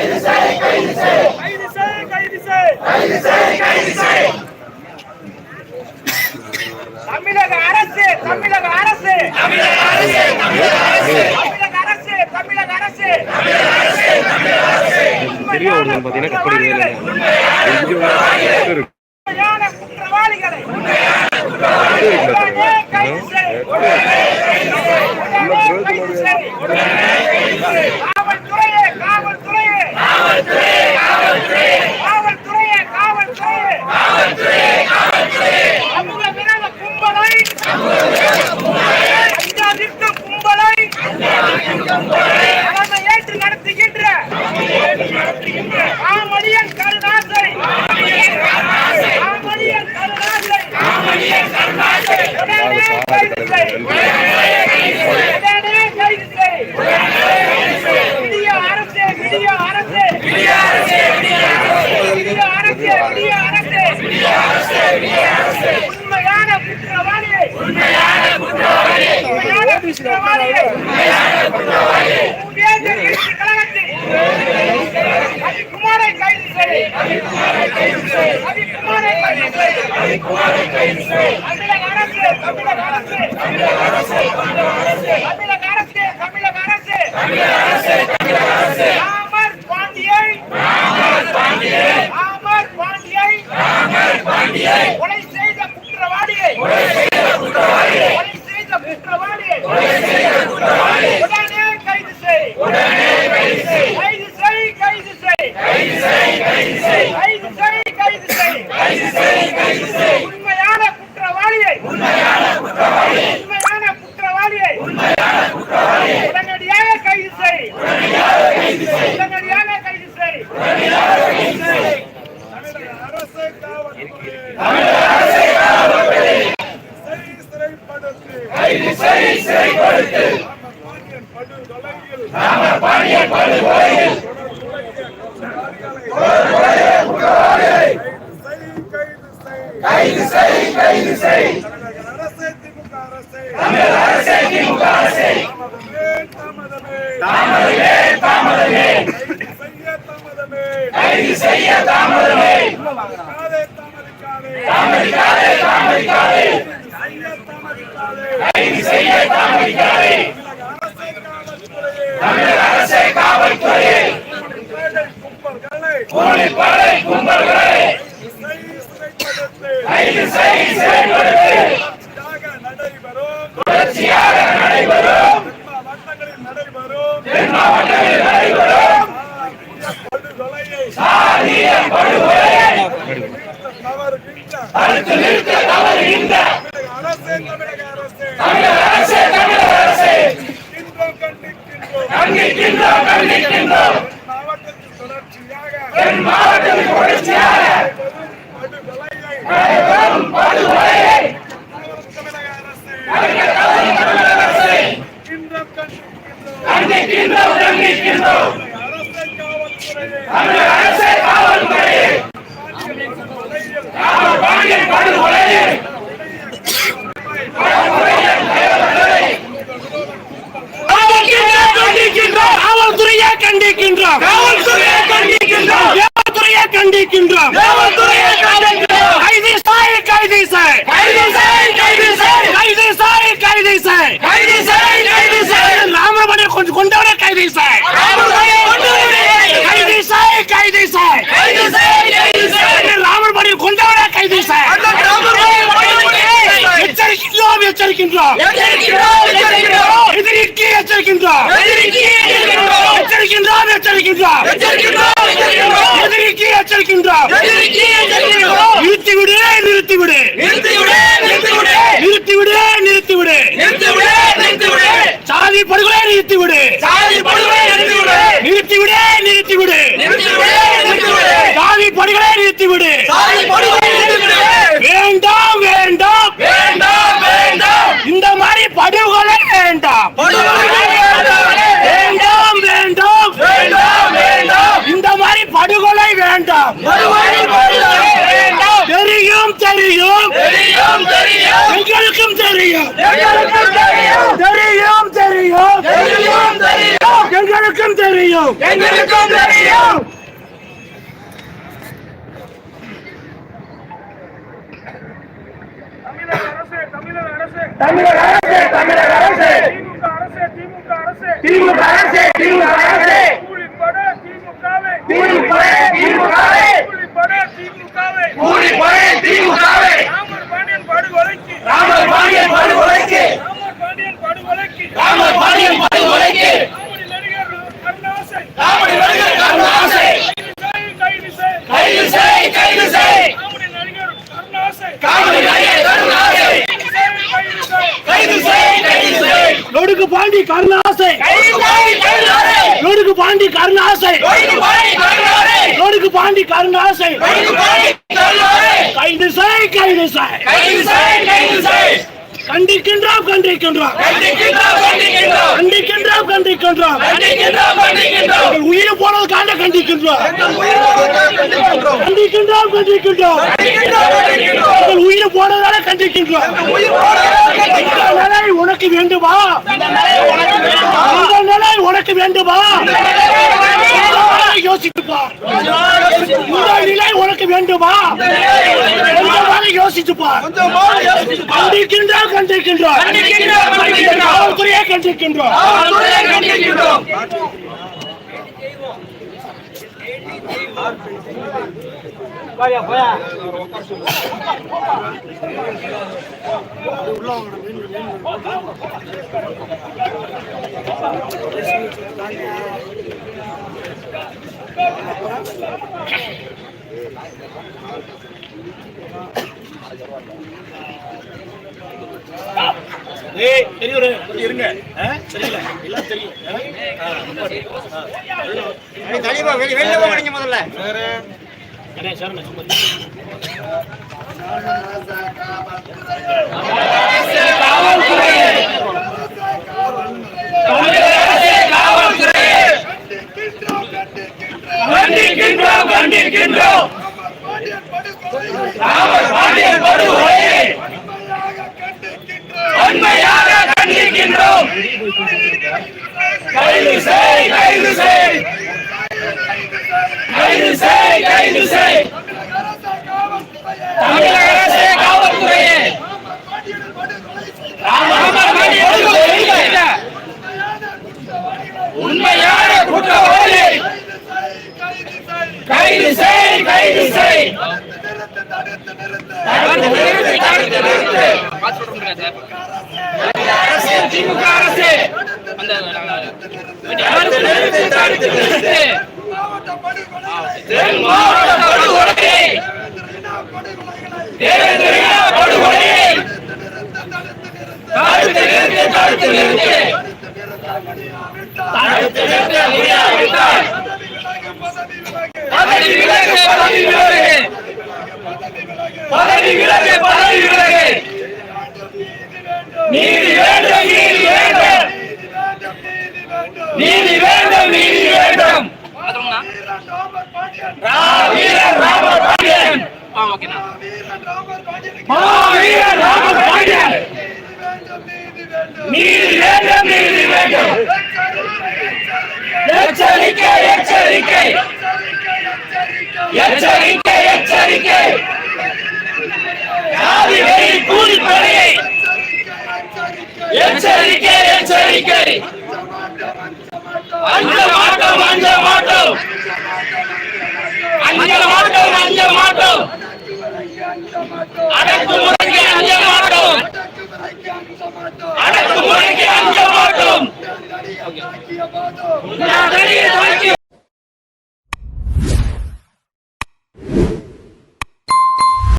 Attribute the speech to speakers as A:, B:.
A: கைது செய் கைது செய் தமிழக அரசு தமிழக அரசு தமிழக அரசு தமிழக அரசு தமிழக அரசு
B: பெரிய ஒரு பார்த்தீங்கன்னா கப்பல்
A: உண்மையான குற்றவாளிகளை உடனே கைது செய். உடனே கைது செய். காவல்துறையே தலைமை ஏற்று நடத்துகின்ற காமடியன் கருணாசை. காமடியன் கருணாசை. உடனே கைது செய். உடனே கைது செய். விடிய அரசே விடிய அரசே. விடிய அரசே விடிய அரசே. உண்மையான குற்றவாளியை உண்மையான குற்றவாளியை. குமாரை கைது செய் குமாரை கைது செய் தமிழக அரசு தமிழக அரசு தமிழக பாண்டியை குற்றவாளியை உடனே கைது செய் கைது செய் கைது செய் கைது செய் கைது செய் உண்மையான குற்றவாளியை உண்மையான குற்றவாளியை உடனடியாக கைது செய் உடனடியாக கைது செய்
C: கைது செய் கைது செய் அரசே திமுக திமுக அரசே தாமதமே தாமதமே கைது செய்ய தாமதமே தாமதிக்காதே தாமதிக்காதே கைது செய்ய தாமதிக்காதே தமிழக அரசே காவல்துறையே கூலிப்படை கும்பல்களை கைது செய் சிறைப்படுத்து தொடர்ச்சியாக நடைபெறும். தென் மாவட்டங்களில் நடைபெறும். சாதிய படுகொலையை தடுத்து நிறுத்த தவறுகின்ற தமிழக அரசே தமிழக அரசே. கண்டிக்கின்றோம் கண்டிக்கின்றோம். தென் மாவட்டத்தில் புரட்சியாளர் கண்டிக்கின்றோம். காவல்துறையை கண்டிக்கின்றோம். கண்டிக்கின்றோம். காவல்துறையை கண்டிக்கின்றோம். காவல்துறையை கண்டிக்கின்றோம். கைது செய் கைது செய் கைது செய் கைது செய் கைது செய் கைது செய் கைது செய் கைது செய் ராமபடி கொஞ்சம் கொண்டவரை கைது செய் கைது செய் கைது செய் கைது செய் கைது செய் ராமபடி கொண்டவரை கைது செய் எச்சரிக்கின்றோம். எச்சரிக்கின்றோம் எச்சரிக்கின்றோம். எதிரிக்கு எச்சரிக்கின்றோம். எச்சரிக்கின்றோம். எச்சரிக்கின்றோம் எதிரிக்கு நிறுத்திவிடு. நிறுத்திவிடு நிறுத்திவிடு. நிறுத்திவிடு நிறுத்திவிடு. நிறுத்திவிடு சாதி படுகொலை நிறுத்திவிடு. சாதி படுகொலை நிறுத்திவிடு நிறுத்திவிடு. நிறுத்திவிடு நிறுத்திவிடு. சாதி படுகொலை நிறுத்திவிடு. சாதி படுகொலை எங்களுக்கும் தெரியும். தெரியும். தெரியும் எங்களுக்கு
A: எங்களுக்கும் தெரியும்.
D: எங்களுக்கும் தெரியும். தமிழக அரசு தமிழக அரசு. திமுக அரசு திமுக அரசு கூலிப்பட திமுகவை கூலிப்பட திமுகவை ராமர் பாண்டியன் படுகொலைக்கு ராமர் பாண்டியன் படுகொலைக்கு ராமர் பாண்டியன் படுகொலைக்கு காமெடி நடிகர் கருணாசை கைது செய் கைது செய் காமெடி நடிகர் கருணாசை கைது செய் கைது செய்
A: லொடுக்கு பாண்டி கருணாசை
D: கைது செய் கருணாசை
A: லொடுக்கு பாண்டி கருணாசை
D: கைது பாண்டி கருணாசை கைது
A: செய் கைது செய்.
D: கைது செய் கைது செய்.
A: கண்டிக்கின்றோம் கண்டிக்கின்றோம்
D: கண்டிக்கின்றோம் கண்டிக்கின்றோம்
A: கண்டிக்கின்றோம் உயிர் போனதுக்காக கண்டிக்கின்றோம் கண்டிக்கின்றோம் கண்டிக்கின்றோம் உங்கள் உயிர் போனதால கண்டிக்கின்றோம் நிலை உனக்கு வேண்டுமா? அந்த நிலை உனக்கு வேண்டுமா? யோசித்துப்பார். இந்த நிலை உனக்கு வேண்டுமா? கொஞ்சமாக யோசித்துப்பார். கண்டிருக்கின்றோம் கண்டிருக்கின்றோம் காவல்துறையை
D: கண்டிருக்கின்றோம் போயா
A: போயா உள்ள
D: வாங்க மீன்
A: மீன் ஏய் தெரியுற இருங்க. தெரியல. எல்லாம் தெரியும். தலைவா வெளியே வெளியே போங்க முதல்ல.
D: கணேஷ் சார் கண்டிக்கின்றோம் கண்டிக்கின்றோம். ராமர் பாண்டியன் படுகொலையை உண்மையாக கண்டிக்கின்றோம். கைது செய் கைது செய். கைது செய் கைது செய். திமுக அரசு தடுத்து நிறுத்த முடியாவிட்டால் பதவி விலகு பதவி விலகு பதவி விலகு பதவி விலகு. நீதி வேண்டும் நீதி வேண்டும். நீதி வேண்டும் நீதி வேண்டும். ராமர் பாண்டியன். வீரர் ராமர் பாண்டியன். நீதி வேண்டும் நீதி வேண்டும். எச்சரிக்கை எச்சரிக்கை. எச்சரிக்கை எச்சரிக்கை. எச்சரிக்கை எச்சரிக்கை. அஞ்ச மாட்டோம் அஞ்ச மாட்டோம். அஞ்ச மாட்டோம் அஞ்ச மாட்டோம். அடக்குமுறைக்கு அஞ்ச மாட்டோம். அடக்குமுறைக்கு அஞ்ச மாட்டோம்.